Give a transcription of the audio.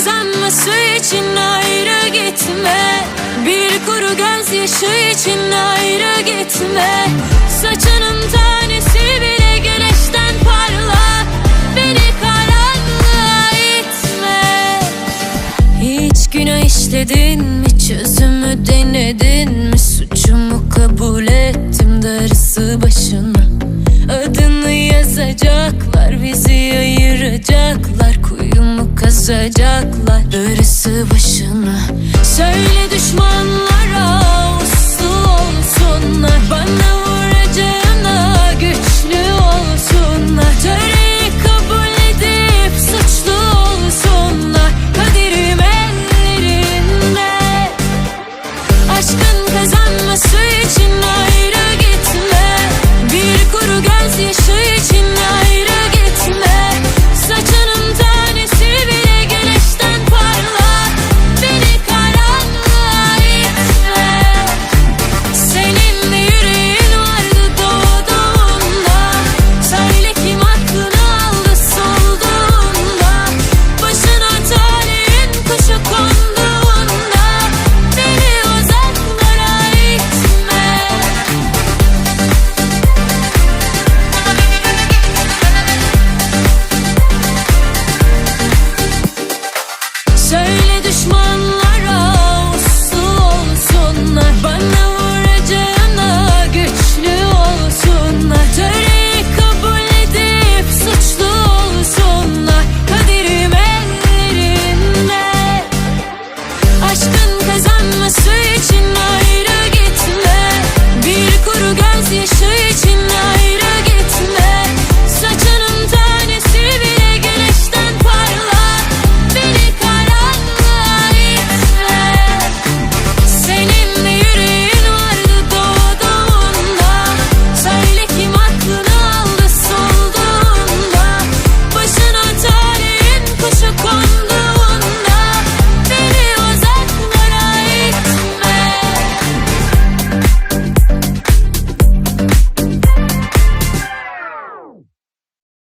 su için ayrı gitme. Bir kuru gözyaşı için ayrı gitme. Saçının tanesi bile güneşten parla. Beni karanlığa itme. Hiç günah işledin mi? Çözümü denedin bozacaklar. Darısı başına Söyle düşmanlar.